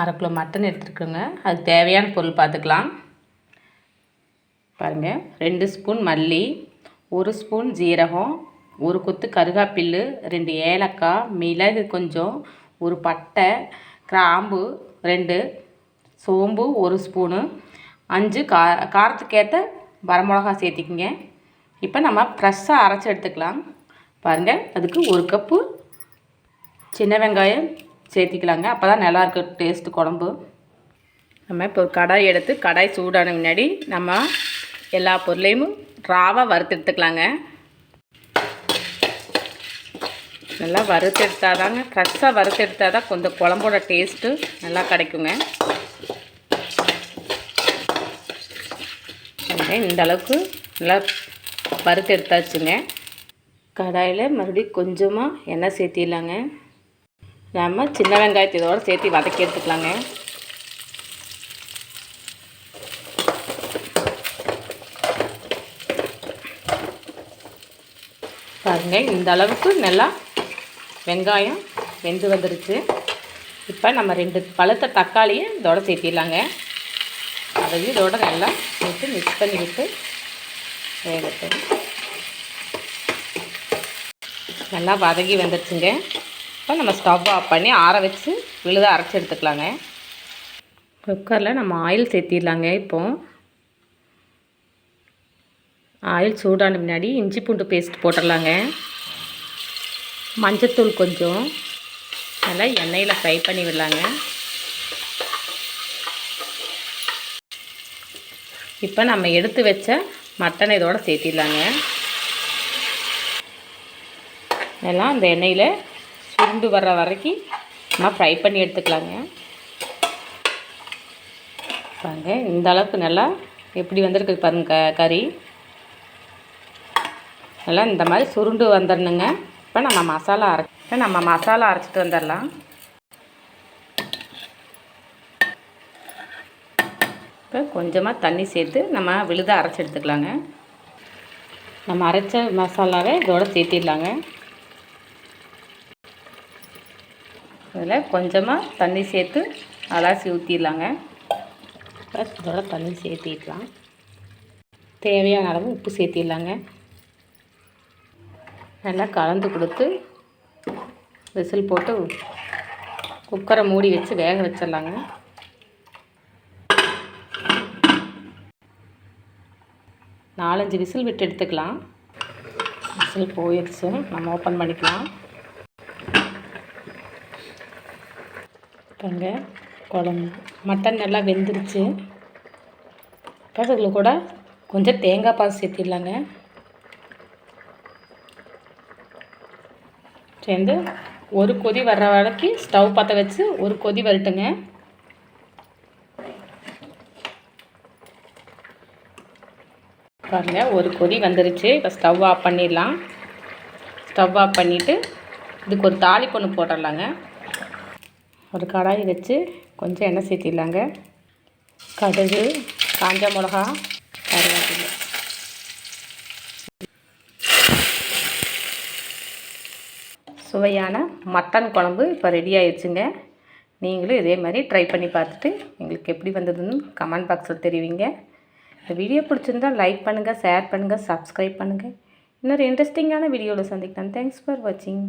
அரை kilo mutton எடுத்துருக்குங்க. அதுக்கு தேவையான பொருள் பார்த்துக்கலாம். பாருங்கள் ரெண்டு ஸ்பூன் மல்லி ஒரு ஸ்பூன் ஜீரகம் ஒரு கொத்து கருகாப்பில்லு ரெண்டு ஏலக்காய் மிளகு கொஞ்சம் ஒரு பட்டை கிராம்பு ரெண்டு சோம்பு ஒரு ஸ்பூனு அஞ்சு கா காரத்துக்கேற்ற வரமிளகா சேர்த்திக்கிங்க. இப்போ நம்ம ஃப்ரெஷ்ஷாக அரைச்சி எடுத்துக்கலாம். பாருங்கள் அதுக்கு ஒரு கப்பு சின்ன வெங்காயம் சேர்த்திக்கலாங்க. அப்போ தான் நல்லாயிருக்கும் டேஸ்ட்டு குழம்பு. நம்ம இப்போ ஒரு கடாய் எடுத்து கடாய் சூடான முன்னாடி நம்ம எல்லா பொருளையும் ராவாக வறுத்து எடுத்துக்கலாங்க. நல்லா வறுத்து எடுத்தால் தாங்க ஃப்ரெஷ்ஷாக வறுத்து எடுத்தால் தான் கொஞ்சம் குழம்போட டேஸ்ட்டு நல்லா கிடைக்குங்க. இந்த அளவுக்கு நல்லா வறுத்து எடுத்தாச்சுங்க. கடாயில் மறுபடியும் கொஞ்சமாக எண்ணெய் சேர்த்திடலாங்க. நம்ம சின்ன வெங்காயத்தை இதோடு சேர்த்து வதக்கி எடுத்துக்கலாங்க. பாருங்கள் இந்த அளவுக்கு நல்லா வெங்காயம் வெந்து வந்துருச்சு. இப்போ நம்ம ரெண்டு பழுத்த தக்காளியை இதோட சேர்த்திடலாங்க. அதையும் இதோட நல்லா சேர்த்து மிக்ஸ் பண்ணி விட்டு வேகட்டும். நல்லா வதங்கி வந்துடுச்சுங்க இப்போ நம்ம ஸ்டவ் ஆஃப் பண்ணி ஆற வச்சு விழுத அரைச்சி எடுத்துக்கலாங்க. குக்கரில் நம்ம ஆயில் சேர்த்திடலாங்க இப்போது ஆயில் சூடான முன்னாடி இஞ்சி பூண்டு பேஸ்ட் போட்டுடலாங்க. மஞ்சத்தூள் கொஞ்சம். நல்லா எண்ணெயில் ஃப்ரை பண்ணி விடலாங்க. இப்போ நம்ம எடுத்து வச்ச மட்டனை இதோடு சேர்த்திடலாங்க. எல்லாம் அந்த எண்ணெயில் சுருண்டு வர்ற வரைக்கும் நம்ம ஃப்ரை பண்ணி எடுத்துக்கலாங்க. பாருங்க இந்த அளவுக்கு நல்லா எப்படி வந்திருக்கு பாருங்க கறி. நல்லா இந்த மாதிரி சுருண்டு வந்துடணுங்க. இப்போ நம்ம மசாலா அரை நம்ம மசாலா அரைச்சிட்டு வந்துடலாம். இப்போ கொஞ்சமாக தண்ணி சேர்த்து நம்ம விழுத அரைச்சி எடுத்துக்கலாங்க. நம்ம அரைச்ச மசாலாவை இதோட சேர்த்திடலாங்க. இதில் கொஞ்சமாக தண்ணி சேர்த்து அலாசி ஊற்றிடலாங்க. இதோட தண்ணி சேர்த்திடலாம். தேவையான அளவு உப்பு சேர்த்திடலாங்க. நல்லா கலந்து கொடுத்து விசில் போட்டு குக்கரை மூடி வச்சு வேக வச்சிடலாங்க. நாலஞ்சு விசில் விட்டு எடுத்துக்கலாம். விசில் போயிடுச்சு. நம்ம ஓப்பன் பண்ணிக்கலாம். பாருங்க குழம்பு. மட்டன் நல்லா வெந்துருச்சு. அதில் கூட கொஞ்சம் தேங்காய் பால் சேர்த்திடலாங்க. சேர்ந்து ஒரு கொதி வர்ற வரைக்கும் ஸ்டவ் பற்ற வச்சு ஒரு கொதி வரட்டுங்க. பாருங்கள் ஒரு கொதி வந்துருச்சு. இப்போ ஸ்டவ் ஆஃப் பண்ணிடலாம். ஸ்டவ் ஆஃப் பண்ணிவிட்டு இதுக்கு ஒரு தாலி பொண்ணு போட்டுடலாங்க. ஒரு கடாய் வச்சு கொஞ்சம் எண்ணெய் சேர்த்திடலாங்க. கடுகு காஞ்ச மிளகா கருவேப்பிலை. சுவையான மட்டன் குழம்பு இப்போ ரெடி ஆயிடுச்சுங்க. நீங்களும் இதே மாதிரி ட்ரை பண்ணி பார்த்துட்டு எங்களுக்கு எப்படி வந்ததுன்னு கமெண்ட் பாக்ஸில் தெரிவிங்க. இந்த வீடியோ பிடிச்சிருந்தால் லைக் பண்ணுங்கள் ஷேர் பண்ணுங்கள் சப்ஸ்கிரைப் பண்ணுங்கள் இன்னொரு இன்ட்ரெஸ்டிங்கான வீடியோவில் சந்திக்கலாம். தேங்க்ஸ் ஃபார் வாட்சிங்